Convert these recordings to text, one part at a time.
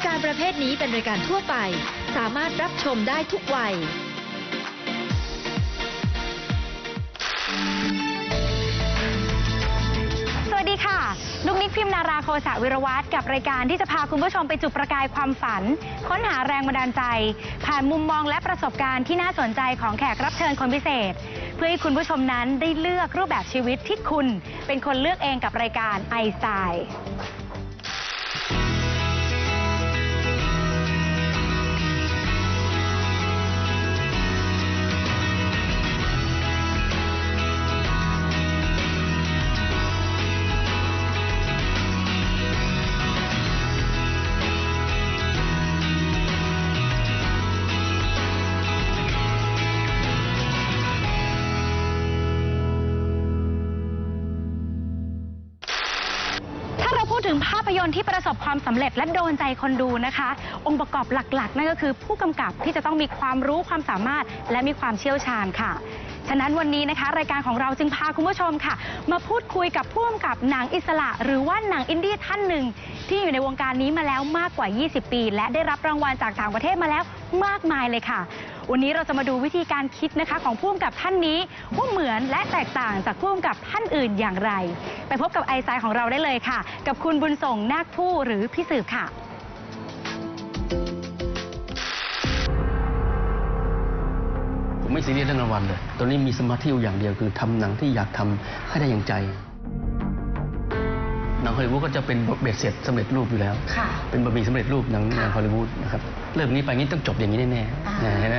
ายการประเภทนี้เป็นรายการทั่วไป สามารถรับชมได้ทุกวัย สวัสดีค่ะลูกนิกพิมนาราโคสะวิรวัตรกับรายการที่จะพาคุณผู้ชมไปจุดประกายความฝัน ค้นหาแรงบันดาลใจ ผ่านมุมมองและประสบการณ์ที่น่าสนใจของแขกรับเชิญคนพิเศษ เพื่อให้คุณผู้ชมนั้นได้เลือกรูปแบบชีวิตที่คุณ เป็นคนเลือกเองกับรายการไอสไตล์ ยนตร์ที่ประสบความสำเร็จและโดนใจคนดูนะคะ องค์ประกอบหลักๆ นั่นก็คือผู้กำกับที่จะต้องมีความรู้ความสามารถและมีความเชี่ยวชาญค่ะ ฉะนั้นวันนี้นะคะ รายการของเราจึงพาคุณผู้ชมค่ะ มาพูดคุยกับผู้กำกับหนังอิสระ หรือว่าหนังอินดี้ท่านหนึ่ง ที่อยู่ในวงการนี้มาแล้วมากกว่า 20 ปี และได้รับรางวัลจากต่างประเทศมาแล้วมากมายเลยค่ะ วันนี้เราจะมาดูวิธีการคิดนะคะ ของผู้กำกับท่านนี้ว่าเหมือนและแตกต่างจากผู้กำกับท่านอื่นอย่างไร ไปพบกับไอซายของเราได้เลยค่ะ กับคุณบุญส่งนาคผู้หรือพี่สืบค่ะ ผมไม่ซีเรียสเรื่องรางวัลเลย ตอนนี้มีสมาธิอยู่อย่างเดียวคือทำหนังที่อยากทำให้ได้อย่างใจ หนังฮอลลีวูดก็จะเป็นเบ็ดเสร็จสำเร็จรูปอยู่แล้วค่ะเป็นบะหมี่สำเร็จรูปหนังค่ะหนังฮอลลีวูดนะครับเรื่องนี้ไปงี้ต้องจบอย่างนี้แน่อ่าๆนะเห็นไหม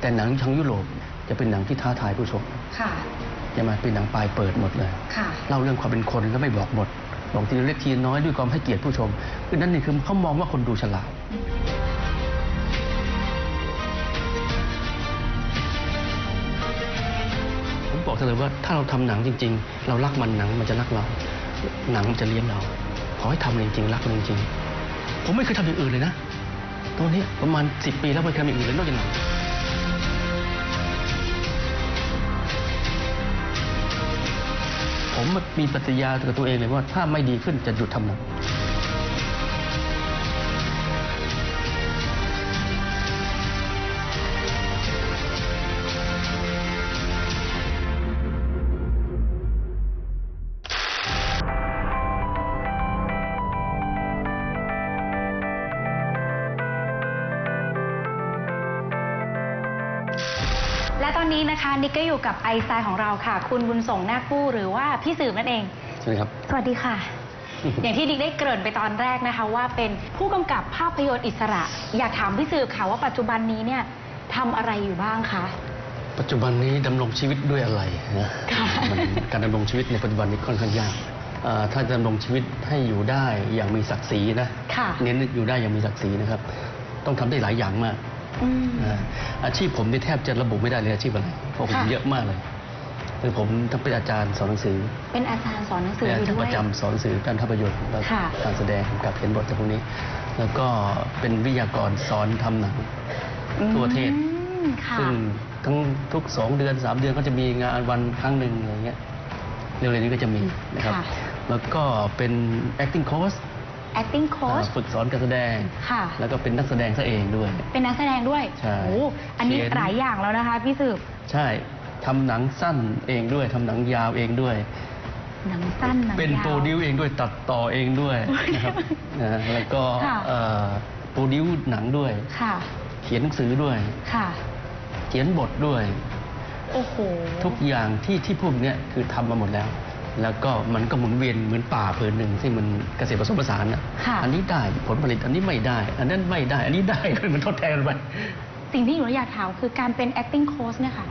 แต่หนังทางยุโรปจะเป็นหนังที่ท้าทายผู้ชมค่ะใช่ไหมเป็นหนังปลายเปิดหมดเลยค่ะเล่าเรื่องความเป็นคนแล้วไม่บอกหมดบอกทีละเล็กทีละน้อยด้วยความให้เกียรติผู้ชมคือนั่นนี่คือเขามองว่าคนดูฉลาด บอกเสมอว่าถ้าเราทำหนังจริง ๆ เรารักมันหนังมันจะรักเรา หนังมันจะเลี้ยงเรา ขอให้ทำจริงๆรักมันจริงๆผมไม่เคยทำอย่างอื่นเลยนะตัวนี้ประมาณสิบปีแล้วไม่เคยทำอย่างอื่นเลยนอกจากหนังผมมีปฏิญาณกับตัวเองเลยว่าถ้าไม่ดีขึ้นจะหยุดทำหนัง อยู่กับไอซายของเราค่ะ คุณบุญส่งนาคผู้หรือว่าพี่สืบนั่นเองใช่ไหมครับ สวัสดีค่ะ อย่างที่นิกได้เกริ่นไปตอนแรกนะคะ ว่าเป็นผู้กำกับภาพยนตร์อิสระ อยากถามพี่สืบค่ะว่าปัจจุบันนี้เนี่ยทำอะไรอยู่บ้างคะ ปัจจุบันนี้ดำรงชีวิตด้วยอะไรนะค่ะมันการดำรงชีวิตในปัจจุบันนี้ค่อนข้างยากเอ่อถ้าจะดำรงชีวิตให้อยู่ได้อย่างมีศักดิ์ศรีนะค่ะเน้นอยู่ได้อย่างมีศักดิ์ศรีนะครับ ต้องทำได้หลายอย่างมาก อืมนะอาชีพผมนี่แทบจะระบุไม่ได้เลยอาชีพอะไรเพราะผมค่ะเยอะมากเลยคือผมทั้งเป็นอาจารย์สอนหนังสือ เป็นอาจารย์สอนหนังสือและอยู่ทั้งด้ปวยระจำสอนหนังสือด้านภาพยนตร์และค่ะการแสดงกับเขียนบทจากพวกนี้ แล้วก็เป็นวิทยากรสอนทำหนังทั่วประเทศอืมค่ะซึ่งทั้งทุกสองเดือนสามเดือนก็จะมีงานวันครั้งหนึ่งอะไรเงี้ยเร็วๆนี้ก็จะมีนะครับค่ะแล้วก็เป็น acting coach acting อ่า coach ฝึกสอนการแสดง ค่ะ แล้วก็เป็นนักแสดงซะเองด้วย เป็นนักแสดงด้วยใช่โอ้อันนี้เขียน หลายอย่างแล้วนะคะ พี่สืบใช่ทำหนังสั้นเองด้วยทำหนังยาวเองด้วย หนังสั้นหนังเป็นยาว โปรดิวเองด้วยตัดต่อเองด้วยนะครับนะแล้วก็ค่ะ เอ่อโปรดิวหนังด้วย ค่ะ เขียนหนังสือด้วย ค่ะ เขียนบทด้วย โอ้โห ทุกอย่างที่ที่พูดเนี้ยคือทำมาหมดแล้ว แล้วก็มันก็หมุนเวียนเหมือนป่าผืนหนึ่งที่มันเกษตรผสมผสานอะค่ะอันนี้ได้ผลผลิตอันนี้ไม่ได้ อันนั้นไม่ได้ อันนี้ได้มันทดแทนกันไป สิ่งที่หนูอยากถามคือการเป็น acting coach เนี่ยค่ะ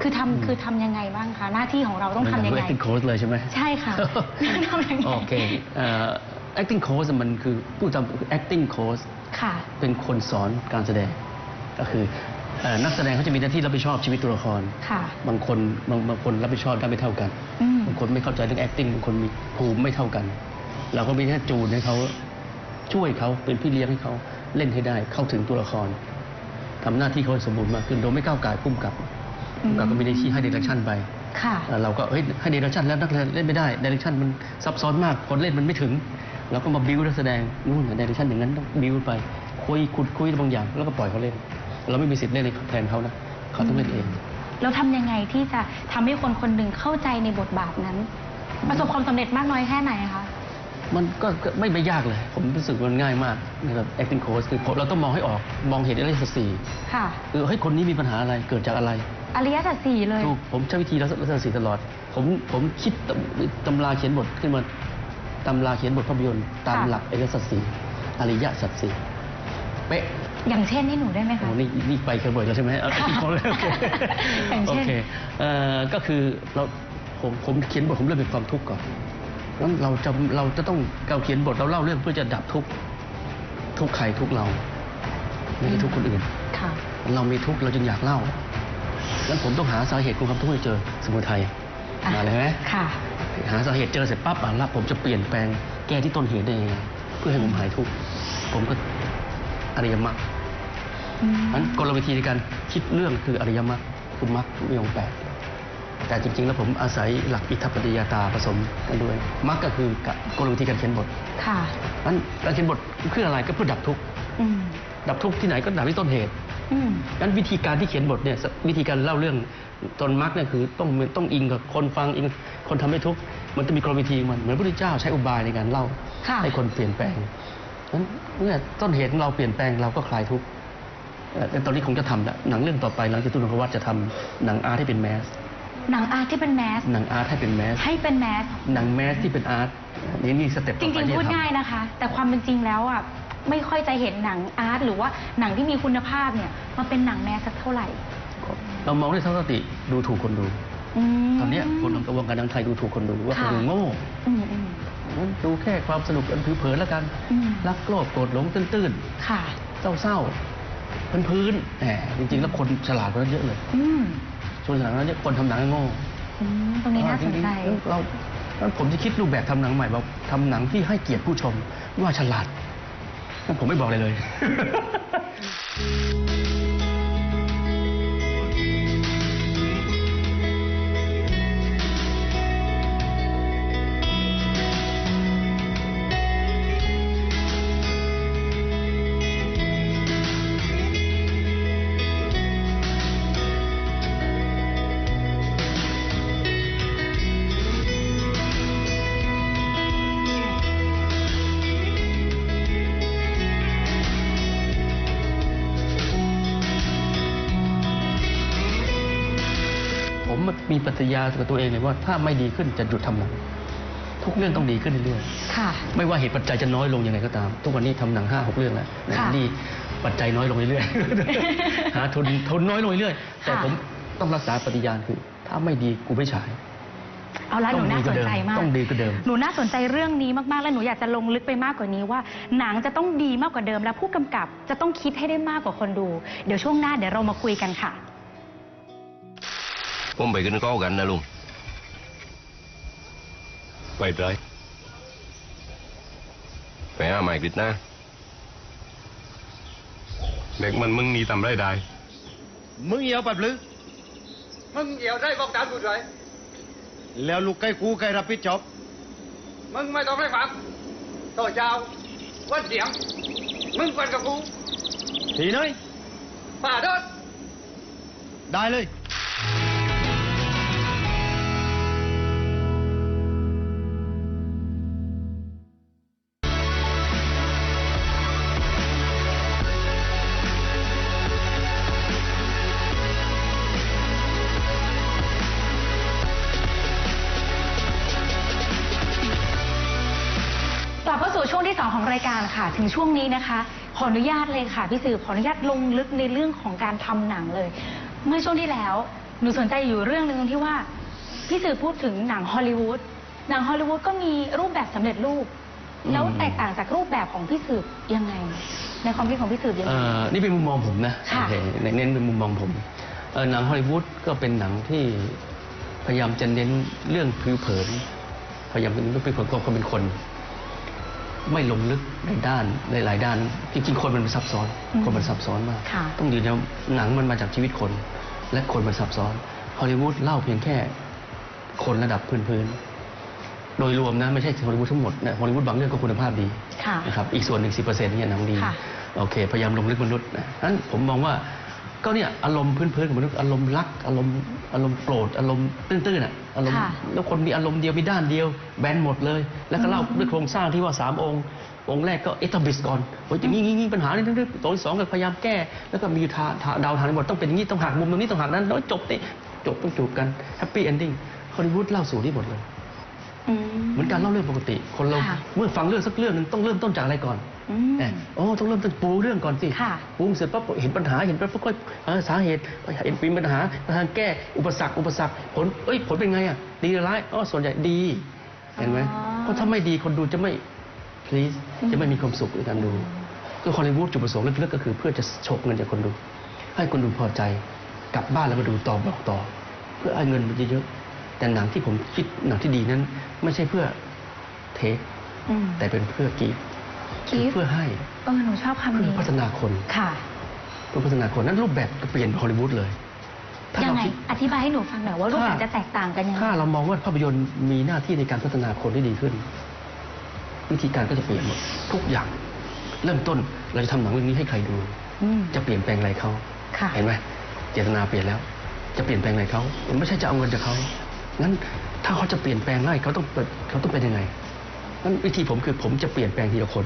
คือทำคือทำยังไงบ้างคะ หน้าที่ของเราต้องทำยังไง acting coach เลยใช่ไหมใช่ค่ะทำยังไงโอเคเอ่อ acting coach มันคือผู้ทำ acting coach ค่ะ เป็นคนสอนการแสดง ก็คือเอ่อนักแสดงเขาจะมีหน้าที่รับผิดชอบชีวิตตัวละครค่ะบางคนบางบางคนรับผิดชอบได้ไม่เท่ากัน อืม บางคนไม่เข้าใจเรื่อง acting บางคนมีภูมิไม่เท่ากัน เราก็มีแค่จูนให้เขาช่วยเขาเป็นพี่เลี้ยงให้เขาเล่นให้ได้ เข้าถึงตัวละครทำหน้าที่เขาให้สมบูรณ์มากขึ้นโดยไม่ก้าวไก่ายพุ่มกับอืมกับก็มีหน้าที่ให้เดเรคชั่นไปค่ะเอ่อเราก็เฮ้ยให้เดเรคชั่นแล้วนักเรียนเล่นไม่ได้เดเรคชั่นมันซับซ้อนมากคนเล่นมันไม่ถึงแล้วก็มาบิวนักแสดงนู่นในดิชั่นอย่างนั้นต้องบิวไปคุยขุดคุยบางอย่าง แล้วก็ปล่อยเขาเล่น เราไม่มีสิทธิ์เล่นในแทนเขานะเขาต้องเล่นเอง แล้วทำยังไงที่จะทำให้คนคนหนึ่งเข้าใจในบทบาทนั้น ประสบความสำเร็จมากน้อยแค่ไหนคะมันก็ก็ไม่ไม่ยากเลย ผมรู้สึกมันง่ายมากนะครับ acting coach คือผมเราต้องมองให้ออกมองเห็นอริยสัจสี่ค่ะ คือเฮ้ยคนนี้มีปัญหาอะไรเกิดจากอะไร อริยสัจสี่เลย ถูกผมใช้วิธีรัศรัศสีตลอด ผมผมคิดตำตำราเขียนบทขึ้นมาตำราเขียนบทภาพยนตร์ตามค่ะ หลักอริยสัจสี่อริยสัจสี่ เป๊ะ อย่างเช่นให้หนูได้ไหมโอ้คะนี่นี่ไปกันบ่อยแล้วใช่ไหมเอาค่ะอีกคนเลยโอเคอย่างเช่นโอเคเอ่อก็คือเราผมผมเขียนบทผมเริ่มเป็นความทุกข์ก่อนนั้นเราจะเราจะต้องเราเขียนบทเราเล่าเรื่องเพื่อจะดับทุกข์ทุกข์ใครทุกข์เราไม่ใช่ทุกข์คนอื่น ค่ะ เรามีทุกข์เราจึงอยากเล่างั้นผมต้องหาสาเหตุของความทุกข์ให้เจอสมุทัยอะ มาเลยไหมค่ะ หาสาเหตุเจอเสร็จปั๊บอะแล้วผมจะเปลี่ยนแปลงแก้ที่ต้นเหตุได้ยังไงเพื่อให้ผมหายทุกข์ผมก็ อริยมรรคอืมนั้นกลวิธีในการคิดเรื่องคืออริยมรรคคือมรรคมีองค์แปดแต่จริงๆ แล้วผมอาศัยหลักอิทธิปฏิยาตาผสมกันด้วยมรรคก็คือกลวิธีการเขียนบท ค่ะนั้นการเขียนบทเพื่ออะไรก็เพื่อดับทุกข์อืมดับทุกข์ที่ไหนก็ดับที่ต้นเหตุอืมงั้นวิธีการที่เขียนบทเนี่ยสวิธีการเล่าเรื่องตนมรรคเนี่ยคือต้องต้องอิงกับคนฟังอิงคนทำให้ทุกข์มันจะมีกลวิธีของมันเหมือนพระพุทธเจ้าใช้อุบายในการเล่าค่ะให้คนเปลี่ยนแปลง นั้นเมื่อต้นเหตุของเราเปลี่ยนแปลงเราก็คลายทุกข์เอ่อแต่ตอนนี้คงจะทำแล้วหนังเรื่องต่อไปหลังจากตุนทวัฒน์จะทำหนังอาร์ตให้เป็นแมสหนังอาร์ตที่เป็นแมสหนังอาร์ตให้เป็นแมสให้เป็นแมสหนังแมสที่เป็นอาร์ตนี่นี่สเต็ปจต่อไปริงๆที่พูดจะทำง่ายนะคะ แต่ความเป็นจริงแล้วอะไม่ค่อยจะเห็นหนังอาร์ตหรือว่าหนังที่มีคุณภาพเนี่ยมาเป็นหนังแมสสักเท่าไหร่ เรามองด้วยทัศนคติดูถูกคนดูมตอนเนี้ยคนทำกระบวนการหนังไทยดูถูกคนดูว่าคนค่ะดูโง่ อืมอืมงั้นดูแค่ความสนุกอันผิวเผินแล้วกันอืมรักโลภโกรธหลงตื้นค่ะๆเศร้าๆพื้นพื้นๆแหมจริงๆ แล้วคนฉลาดกว่านั้นเยอะเลยอืมส่วนฉลาดกว่านั้นเยอะคนทำหนังโง่อืมตรงนี้น่าสนใจจริงๆเราแล้วผมจะคิดรูปแบบทำหนังใหม่ว่าทำหนังที่ให้เกียรติผู้ชมว่าฉลาดงั้นผมไม่บอกเลยเลย ผมมีปฏิญาณกับตัวเองเลยว่าถ้าไม่ดีขึ้นจะหยุดทำหนังทุกเรื่องต้องดีขึ้นเรื่อยค่ะๆไม่ว่าเหตุปัจจัยจะน้อยลงยังไงก็ตาม ทุกวันนี้ทำหนังห้าหกเรื่องแล้วนะค่ะนี่ปัจจัยน้อยลงเรื่อยๆหาทุนทุนน้อยลงเรื่อยๆแต่ค่ะผมต้องรักษาปฏิญาณคือ ถ้าไม่ดีกูไม่ฉายเอาละหนูน่าสนใจมากต้องดีกว่าเดิมหนูน่าสนใจเรื่องนี้มากๆและหนูอยากจะลงลึกไปมากกว่านี้ว่า หนังจะต้องดีมากกว่าเดิม และผู้กำกับจะต้องคิดให้ได้มากกว่าคนดู เดี๋ยวช่วงหน้าเดี๋ยวเรามาคุยกันค่ะ ผมไปกินข้าวกันนะลุง ไปไรไปหาไม้กฤษนะเด็กมันมึงนี่ทำไรได้ มึงเหี่ยวปัดหรือมึงเหี่ยวได้บอกตามกูเลยแล้วลูกไก่กูไก่รับผิดชอบ มึงไม่ต้องให้ฟังต่อเจ้าวันเสียง มึงเป็นกับกู ทีน้อยป่าเดินได้เลย ค่ะ ถึงช่วงนี้นะคะ ขออนุญาตเลยค่ะพี่สืบขออนุญาตลงลึกในเรื่องของการทำหนังเลย เมื่อช่วงที่แล้ว หนูสนใจอยู่เรื่องหนึ่งที่ว่า พี่สืบพูดถึงหนังฮอลลีวูดหนังฮอลลีวูดก็มีรูปแบบสำเร็จรูปอืมแล้วแตกต่างจากรูปแบบของพี่สืบยังไง ในความคิดของพี่สืบยังเอ่ไงอนี่เป็นมุมมองผมนะค่ะโอเคเน้นเป็นมุมมองผมเอ่อหนังฮอลลีวูดก็เป็นหนังที่พยายามจะเน้นเรื่องผิวเผิน พยายามจะเน้นเรื่องผิวเผินของคนเป็นคน ไม่ลงลึกในด้านในหลายด้าน จริงๆ คนมันซับซ้อนอืมคนมันซับซ้อนมาก ค่ะต้องยืนยันว่าหนังมันมาจากชีวิตคน และคนมันซับซ้อนฮอลลีวูดเล่าเพียงแค่คนระดับพื้นๆโดยรวมนะไม่ใช่ฮอลลีวูดทั้งหมดนะฮอลลีวูดบางเรื่องก็คุณภาพดีค่ะนะครับอีกส่วนหนึ่งสิเปอร์เซ็นต์เนี่ยหนังดีค่ะ โอเค พยายามลงลึกมนุษย์นะนั้นผมมองว่า ก็เนี่ยอารมณ์พื้นๆของมนุษย์อารมณ์รักอารมณ์อารมณ์โกรธอารมณ์ตื้นๆอะอารมณ์ค่ะแล้วคนมีอารมณ์เดียวมีด้านเดียว แบนหมดเลย แล้วก็เล่าด้วยโครงสร้างที่ว่าสามองค์ องค์แรกก็เอตบิสก่อนโอ้ยอย่างนี้งี้ปัญหานี่นึกๆตัวที่สองก็พยายามแก้ แล้วก็มีทาทาดาวทางหมดต้องเป็นอย่างนี้ต้องหักมุมตรงนี้ต้องหักนั้นแล้วจบนี่จบต้องจูบกันแฮปปี้เอนดิ้งฮอลลีวูดเล่าสู่ที่หมดเลยอื เหมือนการเล่าเรื่องปกติ คนเราค่ะเมื่อฟังเรื่องสักเรื่องหนึ่งต้องเริ่มต้นจากอะไรก่อนอืมเอ๊ะโอ้ต้องเริ่มต้นปูเรื่องก่อนสิค่ะปูเสร็จปั๊บเห็นปัญหาเห็นปั๊บก็เออสาเหตุเห็นปีปัญหาทางแก้อุปสรรคอุปสรรคผลเอ้ยผลเป็นไงอะดีหรือร้ายอ๋อส่วนใหญ่ดีเห็นไหมอ๋อ เพราะถ้าไม่ดีคนดูจะไม่ please จะไม่มีความสุขในการดู คือฮอลลีวูดจุดประสงค์ลึกๆก็คือเพื่อจะฉกเงินจากคนดู ให้คนดูพอใจ กลับบ้านแล้วมาดูต่อบอกต่อ เพื่อเอาเงินมันเยอะๆ แต่หนังที่ผมคิดหนังที่ดีนั้น ไม่ใช่เพื่อเทคอืม แต่เป็นเพื่อกีฟ give เพื่อให้เออหนูชอบคำเพื่อนี้พัฒนาคนค่ะ เพื่อพัฒนาคนนั้นรูปแบบก็เปลี่ยนฮอลลีวูดเลยถ้ายังเราไง คิด อธิบายให้หนูฟังหน่อยว่ารูปแบบถ้า จะแตกต่างกันยังไง ถ้าเรามองว่าภาพยนตร์มีหน้าที่ในการพัฒนาคนที่ดีขึ้น วิธีการก็จะเปลี่ยนหมดทุกอย่าง เริ่มต้นเราจะทำหนังเรื่องนี้ให้ใครดู อืม จะเปลี่ยนแปลงอะไรเขาค่ะ เห็นไหมเจตนาเปลี่ยนแล้ว จะเปลี่ยนแปลงอะไรเขามันไม่ใช่จะเอาเงินจากเขา งั้นถ้าเขาจะเปลี่ยนแปลงได้เขาต้องเป็นเขาต้องเป็นยังไงงั้นวิธีผมคือผมจะเปลี่ยนแปลงทีละคน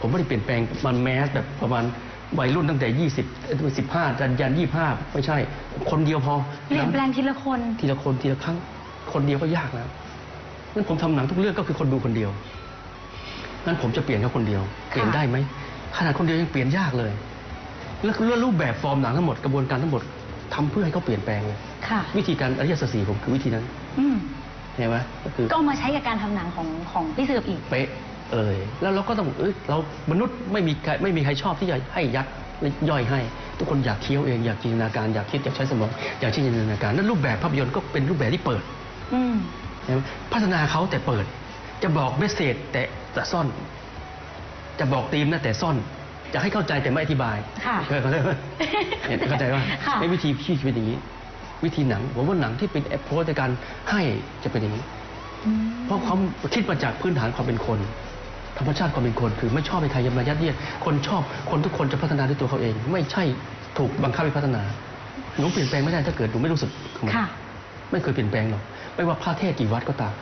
ผมไม่ได้เปลี่ยนแปลงมันแมสแบบประมาณวัยรุ่นตั้งแต่ยี่สิบสิบห้ายันยันยี่ห้าไม่ใช่ คนเดียวพอเปลี่ยนแปลงทีละคน ทีละคนทีละครั้ง คนเดียวก็ยากแล้วงั้นผมทำหนังทุกเรื่องก็คือคนดูคนเดียวงั้นผมจะเปลี่ยนแค่คนเดียว เปลี่ยนได้ไหมขนาดคนเดียวยังเปลี่ยนยากเลย แล้วเรื่องรูปแบบฟอร์มหนังทั้งหมดกระบวนการทั้งหมดทำเพื่อให้เขาเปลี่ยนแปลงเลยค่ะ วิธีการอริยสัจสี่ผมคือวิธีนั้นอืมเห็นไหมก็คือก็เอามาใช้กับการทำหนังของของพี่สืบอีกเป๊ะเอ่ยแล้วเราก็ต้องเอ้ยเรามนุษย์ไม่มีใครไม่มีใครชอบที่จะให้ยัดย่อยให้ ทุกคนอยากเคี้ยวเองอยากจินตนาการอยากคิดอยากใช้สมองอยากใช้จินตนาการนั่นรูปแบบภาพยนตร์ก็เป็นรูปแบบที่เปิดอืมเห็นไหมพัฒนาเขาแต่เปิด จะบอกเมสเซจแต่แต่ซ่อน จะบอกธีมนะแต่ซ่อนจะให้เข้าใจแต่ไม่อธิบายค่ะเข้าใจไหมเนี่ยเข้าใจว่าค่ะไอ้วิธีที่เป็นอย่างนี้ วิธีหนังผมว่าหนังที่เป็นแอปโพสในการให้จะเป็นอย่างนี้อืมเพราะเขาคิดมาจากพื้นฐานความเป็นคน ธรรมชาติความเป็นคนคือไม่ชอบให้ใครมายัดเยียดคนชอบคนทุกคนจะพัฒนาด้วยตัวเขาเอง ไม่ใช่ถูกบังคับให้พัฒนาหนูเปลี่ยนแปลงไม่ได้ถ้าเกิดหนูไม่รู้สึกของมันค่ะไม่เคยเปลี่ยนแปลงหรอกไม่ว่าพระเทศกี่วัดก็ตาม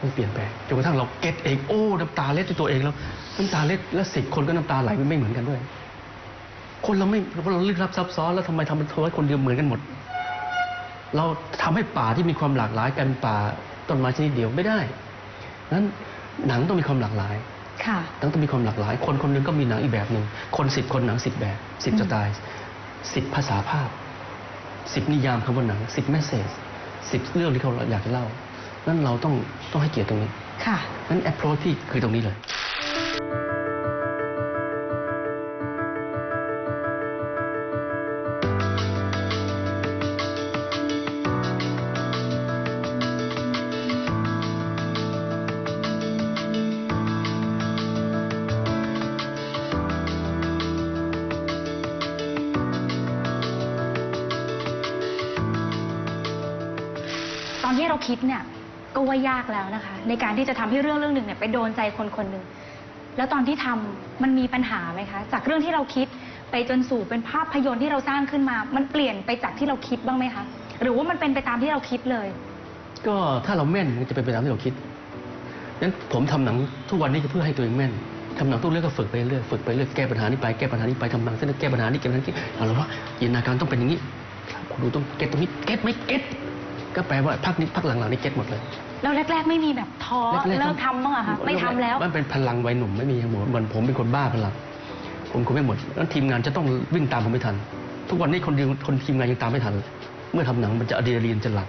ไม่เปลี่ยนแปลงจนกระทั่งเราเก็ตเองโอ้น้ำตาเล็ดด้วยตัวเองแล้วน้ำตาเล็ดแล้วสิบคนก็น้ำตาไหลไม่เหมือนกันด้วย คนเราไม่เราลึกลับซับซ้อนแล้วทำไมทำเป็นทำให้คนเดียวเหมือนกันหมด เราทำให้ป่าที่มีความหลากหลายกันป่าต้นไม้ชนิดเดียวไม่ได้นั้นหนังต้องมีความหลากหลายค่ะหนังต้องมีความหลากหลาย คนคนหนึงก็มีหนังอีกแบบหนึ่ง คนสิบคนหนังสิบแบบสิบอืมสไตล์สิบภาษาภาพสิบนิยามคำว่าหนังสิบเมสเซจสิบเรื่องที่เขาอยากจะเล่า นั้นเราต้องต้องให้เกียรติตรงนี้ ค่ะ นั้นแอปโรที่คือตรงนี้เลย คิดเนี่ยก็ว่ายากแล้วนะคะ ในการที่จะทำให้เรื่องเรื่องหนึ่งเนี่ยไปโดนใจคนคนหนึ่งแล้วตอนที่ทำมันมีปัญหาไหมคะ จากเรื่องที่เราคิดไปจนสู่เป็นภาพยนตร์ที่เราสร้างขึ้นมา มันเปลี่ยนไปจากที่เราคิดบ้างไหมคะ หรือว่ามันเป็นไปตามที่เราคิดเลย ก็ถ้าเราแม่นมันจะเป็นไปตามที่เราคิดนั้นผมทำหนังทุกวันนี้ก็เพื่อให้ตัวเองแม่นทำหนังทุกเรื่องก็ฝึกไปเรื่อยฝึกไปเรื่อยแก้ปัญหานี้ไปแก้ปัญหานี้ไปทำหนังเส้นแก้ปัญหานี้แก้ปัญหานี้เอาละว่าจินตนาการต้องเป็นอย่างนี้คุณดูต้องเก็ตตรงนี้เก็ตไหมเก็ต ก็แปลว่าพักนี้พักหลังๆนี้เก็ตหมดเลย แล้วแรก ๆ ไม่มีแบบท้อแรๆเลิกทำบ้างอะคะไม่ทำแล้ว มันเป็นพลังวัยหนุ่มไม่มีทั้งหมดเหมือนผมเป็นคนบ้าพลัง ผมคงไม่หมดแล้วทีมงานจะต้องวิ่งตามผมไม่ทัน ทุกวันนี้คนเดียวคนทีมงานยังตามไม่ทันเลยเมื่อทำหนังมันจะอะดรีนาลีนจะหลับ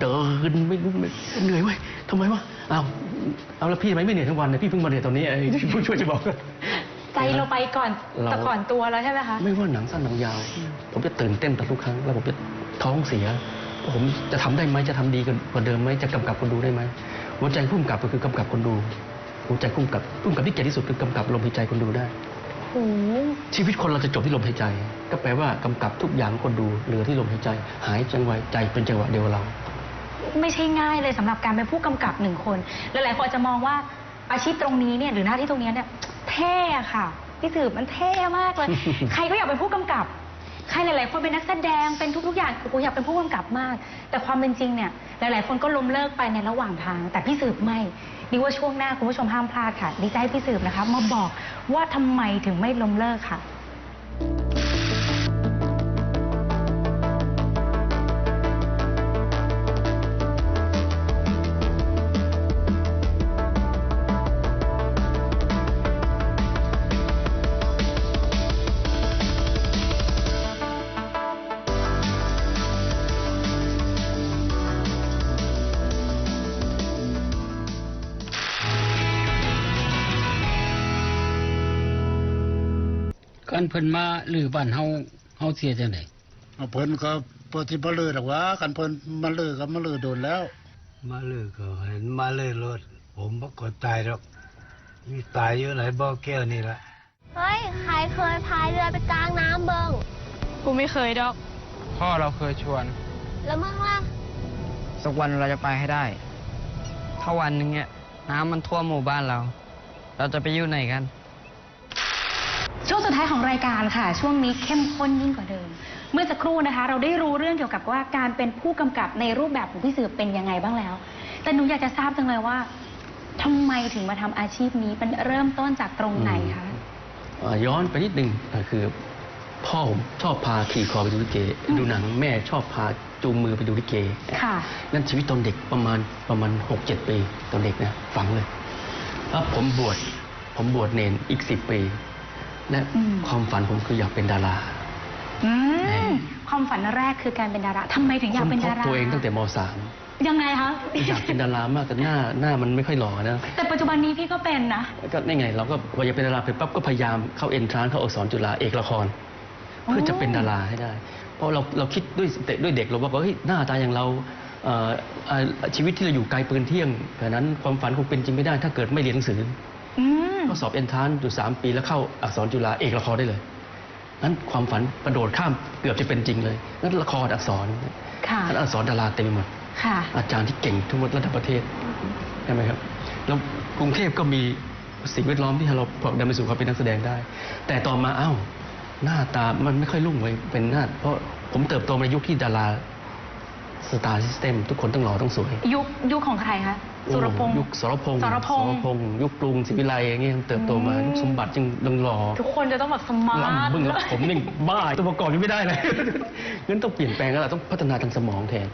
เดินไม่รู้ไม่เหนื่อยเว้ยทำไมวะอ้าวเอาแล้วพี่ทำไมไม่เหนื่อยทั้งวันเนี่ยพี่เพิ่งมาเหนื่อยตอนนี้ไอ้ผู้ช่วยจะบอก ใจเราไปก่อนเรา แต่ก่อนตัวแล้วใช่ไหมคะ ไม่ว่าหนังสั้นหนังยาว ผมจะตื่นเต้นตลอดทุกครั้ง แล้วผมจะท้องเสีย ผมจะทำได้ไหมจะทำดีกว่าเดิมไหมจะกำกับคนดูได้ไหมหัวใจพุ่มกับก็คือกำกับคนดู หัวใจพุ่มกับพุ่มกับที่เก่งที่สุดคือกำกับลมหายใจคนดูได้โอ้โหชีวิตคนเราจะจบที่ลมหายใจ ก็แปลว่ากำกับทุกอย่างคนดูเหลือที่ลมหายใจ หายจังหวะใจเป็นจังหวะเดียวกับเรา ไม่ใช่ง่ายเลยสำหรับการเป็นผู้กำกับหนึ่งคนหลายๆคนอาจจะมองว่าอาชีพตรงนี้เนี่ยหรือหน้าที่ตรงเนี้ยเนี่ยเท่อะค่ะพี่สืบมันเท่มากเลย ใครก็อยากเป็นผู้กำกับ ใครหลาย ๆ คนเป็นนักแสดงเป็นทุก ๆ อย่างโอ้อยากเป็นผู้กำกับมาก แต่ความเป็นจริงเนี่ยหลาย ๆ คนก็ล้มเลิกไปในระหว่างทาง แต่พี่สืบไม่ดีว่าช่วงหน้าคุณผู้ชมห้ามพลาดค่ะดีใจให้พี่สืบนะคะมาบอกว่าทำไมถึงไม่ล้มเลิกค่ะ กันเพิ่นมาหรือบ้านเฮาเฮาเสียจังได๋เอาเพิ่นก็ปฏิบัติเลยหรอกว่ากันเพิ่นมาเลยก็มาเลยโดนแล้ว มาเลยก็เห็นมาเลยรถ ผมบ่กดตายหรอกมีตายอยู่ไหนบ่อแก้วนี่ละเฮ้ย ใครเคยพายเรือไปกลางน้ำเบิงกูไม่เคยดอก พ่อเราเคยชวน แล้วมึงล่ะ สักวันเราจะไปให้ได้ ถ้าวันหนึ่งเนี่ยน้ำมันท่วมหมู่บ้านเรา เราจะไปอยู่ไหนกัน ช่วงสุดท้ายของรายการค่ะ ช่วงนี้เข้มข้นยิ่งกว่าเดิม เมื่อสักครู่นะคะ เราได้รู้เรื่องเกี่ยวกับว่าการเป็นผู้กำกับในรูปแบบของพี่สืบเป็นยังไงบ้างแล้ว แต่หนูอยากจะทราบจังเลยว่าทำไมถึงมาทำอาชีพนี้เป็นเริ่มต้นจากตรงไหนคะอ่าย้อนไปนิดนึงอ่าคือ พ่อผมชอบพาขี่คอไปดูลิเกดูหนังแม่ชอบพาจูงมือไปดูลิเก ค่ะ นั่นชีวิตตอนเด็กประมาณประมาณหกเจ็ดปีตอนเด็กนะฝังเลยแล้วผมบวชผมบวชเนนอีกสิบปี และอืมความฝันผมคืออยากเป็นดาราอืมความฝันแรกคือการเป็นดาราทำไมถึงอยากเป็นดาราค้พบตัวเองตั้งแต่มสามยังไงคะอยากเป็นดารามากแต่หน้าหน้ามันไม่ค่อยหล่อนะ แต่ปัจจุบันนี้พี่ก็เป็นนะ ก็นี่ไง เราก็พออยากเป็นดาราเสร็จปั๊บก็พยายามเข้าเอ็นทรานเข้าอักษรจุฬาเอกละคร เพื่อจะเป็นดาราให้ได้ เพราะเราเราคิดด้วยเด็กด้วยเด็กเราว่าเฮ้ยหน้าตาอย่างเราเอ่อเอ่อชีวิตที่เราอยู่ไกลปืนเที่ยงดังนั้นความฝันคงเป็นจริงไม่ได้ ถ้าเกิดไม่เรียนหนังสืออืม ก็สอบเอนทรานอยู่สามปีแล้วเข้าอักษรจุฬาเอกละครได้เลยนั้นความฝันกระโดดข้ามเกือบจะเป็นจริงเลยนั้นละครอักษรค่ะนั้นอักษรดาราเต็มไปหมดค่ะอาจารย์ที่เก่งทั่วระดับประเทศใช่ไหมครับแล้วกรุงเทพก็มีสิ่งแวดล้อมที่ให้เราผลักดันไปสู่ความเป็นนักแสดงได้ แต่ต่อมาอ้าวหน้าตามันไม่ค่อยรุ่งเลยเป็นหน้า เพราะผมเติบโตในยุคที่ดาราสตาร์ซิสเต็มทุกคนต้องหล่อต้องสวย ยุคยุคของใครคะ สุรพงษ์ยุคสรพงษ์สรพงษ์ษ์ยุคกรุงศรีวิไลอย่างเงี้ยเติบโตมาอืมยุคสมบัติจึงยังหล่อทุกคนจะต้องแบบสมาร์ทลำบึงแล้วผมนี่บ้าตัวประกอบยังไม่ได้เลยงั้นต้องเปลี่ยนแปลงแล้วล่ะต้องพัฒนาทางสมองแทน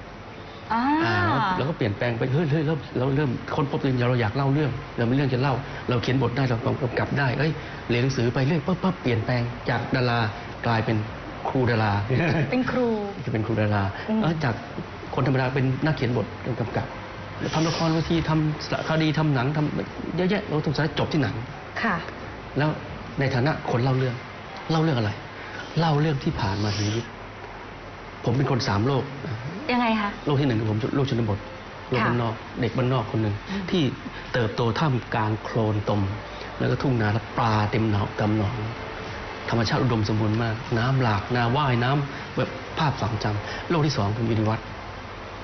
อ่าอ่าแล้วก็เปลี่ยนแปลงไปเฮ้ยเฮ้ยเราเราเริ่มค้นพบเรื่องเราอยากเล่าเรื่อง เรามีเรื่องจะเล่า เราเขียนบทได้เรากำกับได้เอ้ยเรียนหนังสือไปเรื่อยปั๊บปั๊บเปลี่ยนแปลงจากดารากลายเป็นครูดารา เป็นครูจะเป็นครูดาราอืมแล้วจากคนธรรมดาเป็นนักเขียนบทกำกับ ทำละครเวทีทำสารคดีทำหนังทำเยอะแยะเราต้องสายจบที่หนังค่ะ แล้วในฐานะคนเล่าเรื่อง เล่าเรื่องอะไร เล่าเรื่องที่ผ่านมาในชีวิต ผมเป็นคนสามโลก ยังไงคะ โลกที่หนึ่งคือผมโลกชนบทโลกค่ะบ้านนอกเด็กบ้านนอกคนหนึ่งที่เติบโตท่ามกลางโคลนตม แล้วก็ทุ่งนาและปลาเต็มหนองตำหนองธรรมชาติอุดมสมบูรณ์มาก น้ำหลากนาว่ายน้ำแบบภาพฝังจำโลกที่สองผมอยู่ในวัด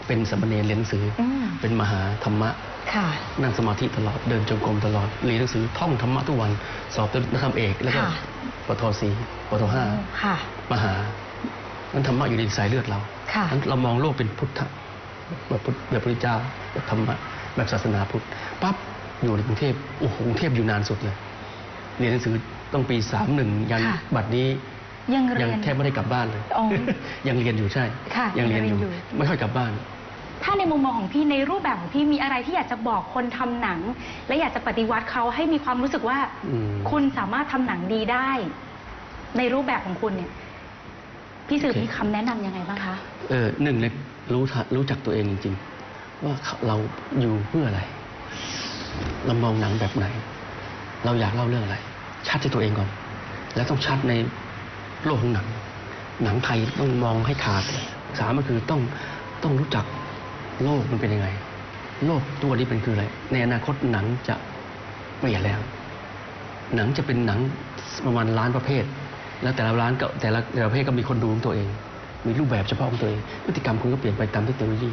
เป็นสามเณรเรียนหนังสืออมเป็นมหาธรรมะ ค่ะ นั่งสมาธิตลอดเดินจงกรมตลอดเรียนหนังสือท่องธรรมะทุกวัน สอบเป็นนักธรรมเอก แล้วก็ค่ะ ปทสี่ปทห้าค่ะ มหานั้นธรรมะอยู่ในสายเลือดเราค่ะ นั้นเรามองโลกเป็นพุทธะแบบพุทธแบบพระพุทธเจ้าแบบธรรมะแบบศาสนาพุทธปั๊บอยู่ในกรุงเทพโอ้โหกรุงเทพอยู่นานสุดเลย เรียนหนังสือต้องปีสามหนึ่งยันค่ะ บัดนี้ ยังเรียัยงนแทบไม่ได้กลับบ้านเลย อ๋อยังเรียนอยู่ใช่ ค่ะยังเรียนอยู่ ยังเรียนอยู่ ไม่ค่อยกลับบ้าน ถ้าในมุมมองของพี่ในรูปแบบของพี่มีอะไรที่อยากจะบอกคนทำหนัง และอยากจะปฏิวัติเขาให้มีความรู้สึกว่า อืม คุณสามารถทำหนังดีได้ ในรูปแบบของคุณเนี่ย พี่สืบโอเค มีคำแนะนำยังไงบ้างคะ เออหนึ่งเลยรู้ทันรู้จักตัวเองจริง ๆ ว่าเราอยู่เพื่ออะไร เรามองหนังแบบไหน เราอยากเล่าเรื่องอะไร ชัดที่ตัวเองก่อน แล้วต้องชัดในโลกของหนัง หนังไทยต้องมองให้ขาดสามก็คือต้องต้องรู้จัก โลกมันเป็นยังไง โลกตัวนี้เป็นคืออะไร ในอนาคตหนังจะเปลี่ยนแล้ว หนังจะเป็นหนังประมาณล้านประเภท แล้วแต่ละร้านก็แต่ละแต่ละประเภทก็มีคนดูของตัวเอง มีรูปแบบเฉพาะของตัวเองพฤติกรรมคุณก็เปลี่ยนไปตามเทคโนโลยี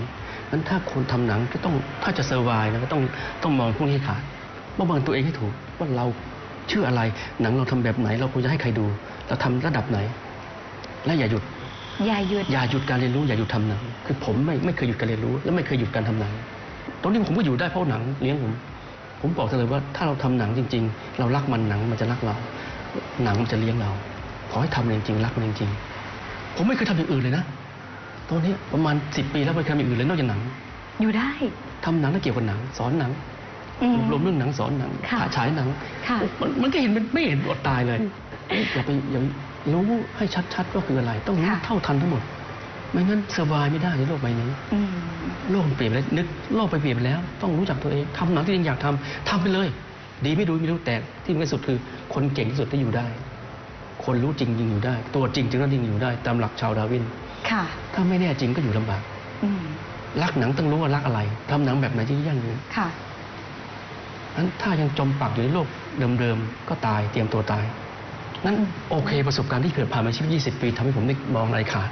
นั้นถ้าคนทำหนังก็ต้องถ้าจะเซอร์ไวนะก็ต้องต้องมองพวกนี้ขาดประเมินตัวเองให้ถูกว่าเราชื่ออะไรหนังเราทำแบบไหน เราควรจะให้ใครดู เราทำระดับไหน และอย่าหยุด อย่าหยุด อย่าหยุดการเรียนรู้อย่าหยุดทำหนัง คือผมไม่ไม่เคยหยุดการเรียนรู้ และไม่เคยหยุดการทำหนังตรงนี้ผมก็อยู่ได้เพราะหนังเลี้ยงผม ผมบอกเลยว่าถ้าเราทำหนังจริง ๆ เรารักมันหนังมันจะรักเรา หนังมันจะเลี้ยงเรา ขอให้ทำมันจริงๆรักมันจริงๆผมไม่เคยทำอย่างอื่นเลยนะ ตอนนี้ประมาณสิบปีแล้วไม่เคยทำอย่างอื่นเลยนอกจากหนัง อยู่ได้ทำหนังแล้วเกี่ยวกับหนัง สอนหนังอืมรวมเรื่องหนังสอนหนังค่ะฉายหนังค่ะมันมันก็เห็นมันไม่เห็นอดตายเลยเอ๊ะอย่าไปอย่า รู้ให้ชัดๆก็คืออะไร ต้องรู้ค่ะเท่าทันทั้งหมด ไม่งั้นสบายไม่ได้ในโลกใบนี้อืมโลกมันเปลี่ยนไปแล้วนึกโลกไปเปลี่ยนไปแล้ว ต้องรู้จักตัวเองทำหนังที่ตัวเองอยากทำทำไปเลย ดีไม่ดูไม่รู้แต่ที่มันสุดคือคนเก่งที่สุดที่อยู่ได้ คนรู้จริงยิงอยู่ได้ ตัวจริงจึงต้องยิงอยู่ได้ ตามหลักชาวดาร์วินค่ะ ถ้าไม่แน่จริงก็อยู่ลำบากอืมรักหนังต้องรู้ว่ารักอะไรทำหนังแบบไหนที่ยั่งยืนค่ะนั้นถ้ายังจมปักอยู่ในโลกเดิมๆก็ตายเตรียมตัวตาย นั้นโอเคประสบการณ์ที่เกิดผ่านมาชีวิต 20 ปีทำให้ผมได้มองอะไรขาด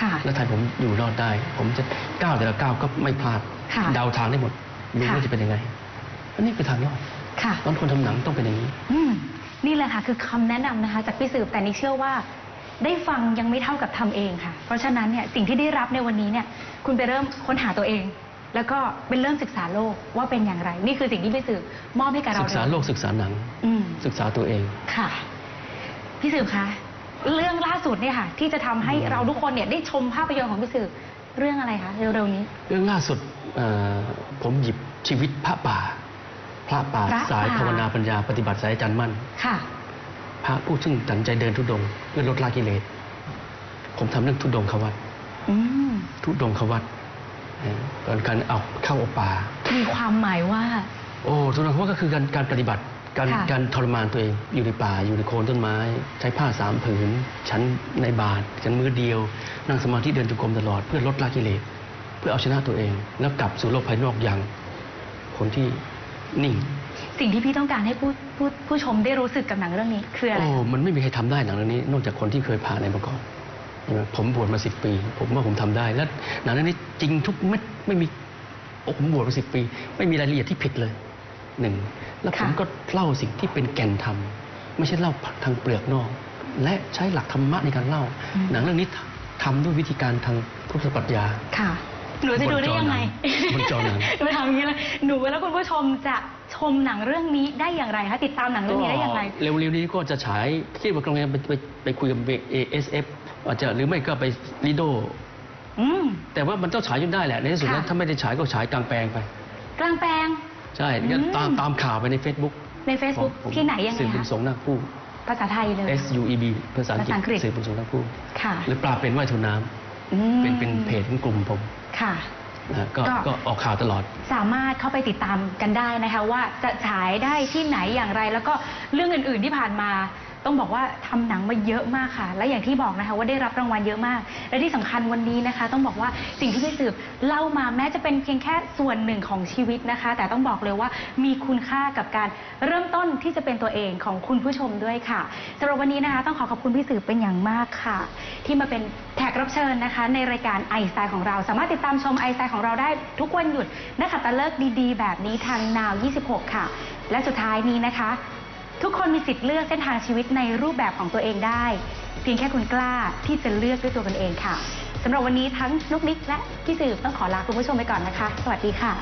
ค่ะ และทำให้ผมอยู่รอดได้ ผมจะก้าวแต่ละก้าวก็ไม่พลาดค่ะเดาทางได้หมดรู้ค่ะว่าจะเป็นยังไงอันนี้คือทางรอดค่ะ ตอนคนทำหนังต้องเป็นอย่างนี้ อืมนี่แหละค่ะ คือคำแนะนำนะคะ จากพี่สืบแต่นิกเชื่อว่า ได้ฟังยังไม่เท่ากับทำเองค่ะ เพราะฉะนั้นเนี่ยสิ่งที่ได้รับในวันนี้เนี่ย คุณไปเริ่มค้นหาตัวเอง แล้วก็เป็นเริ่มศึกษาโลกว่าเป็นอย่างไร นี่คือสิ่งที่พี่สืบมอบให้กับเราศึกษาโลกศึกษาหนัง อืมศึกษาตัวเอง ค่ะ พี่สืบคะเรื่องล่าสุดเนี่ยค่ะที่จะทำให้เราทุกคนเนี่ยได้ชมภาพยนตร์ของพี่สืบเรื่องอะไรคะเร็วๆนี้ เรื่องล่าสุดเอ่อผมหยิบชีวิตพระป่า พระป่าพระสายป่าภาวนาปัญญาปฏิบัติสายอาจารย์มั่น ค่ะ พระผู้ซึ่งตัดใจเดินทุดงค์เพื่อลดละกิเลส ผมทำเรื่องทุดงควัตอืมทุดงควัตเอ่อก่อนการเอาเข้าอบป่า มีความหมายว่า โอ้ทุดงควัตก็คือการการปฏิบัติ การค่ะการทรมานตัวเองอยู่ในป่าอยู่ในโคนต้นไม้ ใช้ผ้าสามผืนฉันในบาทฉันมือเดียว นั่งสมาธิเดินจงกรมตลอดเพื่อลดละกิเลสเพื่อเอาชนะตัวเอง แล้วกลับสู่โลกภายนอกอย่างคนที่นิ่ง สิ่งที่พี่ต้องการให้ผู้ผู้ผู้ชมได้รู้สึกกับหนังเรื่องนี้คืออะไรโอ้คะมันไม่มีใครทำได้หนังเรื่องนี้ นอกจากคนที่เคยผ่านในมาก่อนใช่ไหมผมบวชมาสิบปี ผมว่าผมทำได้ และหนังเรื่องนี้จริงทุกเม็ดไม่มีโอ้ผมบวชมาสิบปี ไม่มีรายละเอียดที่ผิดเลย หนึ่ง แล้วผมค่ะก็เล่าสิ่งที่เป็นแก่นธรรม ไม่ใช่เล่าทางเปลือกนอก และใช้หลักธรรมะในการเล่า หนังเรื่องนี้ทำด้วยวิธีการทางพุทธปรัชญาค่ะหนูจะดูได้ยังไงบนจอหนังหนูถามอย่างนี้เลย หนูแล้วคุณผู้ชมจะชมหนังเรื่องนี้ได้อย่างไรคะ ติดตามหนังเรื่องนี้ได้อย่างไร เร็วๆนี้ก็จะฉายคิดว่ากำลังไปไปไปคุยกับ ASF อาจจะหรือไม่ก็ไปลีโดอืมแต่ว่ามันต้องฉายจนได้แหละ ในที่สุดแล้วค่ะถ้าไม่ได้ฉายก็ฉายกลางแปลงไป กลางแปลง ใช่ก็อืมตามตามข่าวไปใน Facebook ใน Facebook ของผมที่ไหนยังไงสื่อบุญคะสงฆ์นาคผู้ ภาษาไทยเลย S U E B ภาษาอังกฤษภาษาอังกฤษสื่อบุญสงฆ์นาคผู้ ค่ะหรือปลาเป็นว่ายทุนน้อืมำเป็นเป็นเพจของกลุ่มผมค่ะ นะฮะก็ก็ ก็ออกข่าวตลอด สามารถเข้าไปติดตามกันได้นะคะ ว่าจะฉายได้ที่ไหนอย่างไรแล้วก็เรื่องอื่น ๆที่ผ่านมา ต้องบอกว่าทำหนังมาเยอะมากค่ะ และอย่างที่บอกนะคะว่าได้รับรางวัลเยอะมาก และที่สำคัญวันนี้นะคะ ต้องบอกว่าสิ่งที่พี่สืบเล่ามาแม้จะเป็นเพียงแค่ส่วนหนึ่งของชีวิตนะคะ แต่ต้องบอกเลยว่ามีคุณค่ากับการเริ่มต้นที่จะเป็นตัวเองของคุณผู้ชมด้วยค่ะสำหรับวันนี้นะคะ ต้องขอขอบคุณพี่สืบเป็นอย่างมากค่ะ ที่มาเป็นแขกรับเชิญนะคะ ในรายการไอซายของเรา สามารถติดตามชมไอซายของเราได้ทุกวันหยุดนะคะตะเลิกดีๆ แบบนี้ทางนาว 26 ค่ะ และสุดท้ายนี้นะคะ ทุกคนมีสิทธิ์เลือกเส้นทางชีวิตในรูปแบบของตัวเองได้ เพียงแค่คุณกล้าที่จะเลือกด้วยตัวคุณเองค่ะสำหรับวันนี้ทั้งนุกนิกและพี่สืบต้องขอลาคุณผู้ชมไปก่อนนะคะ สวัสดีค่ะ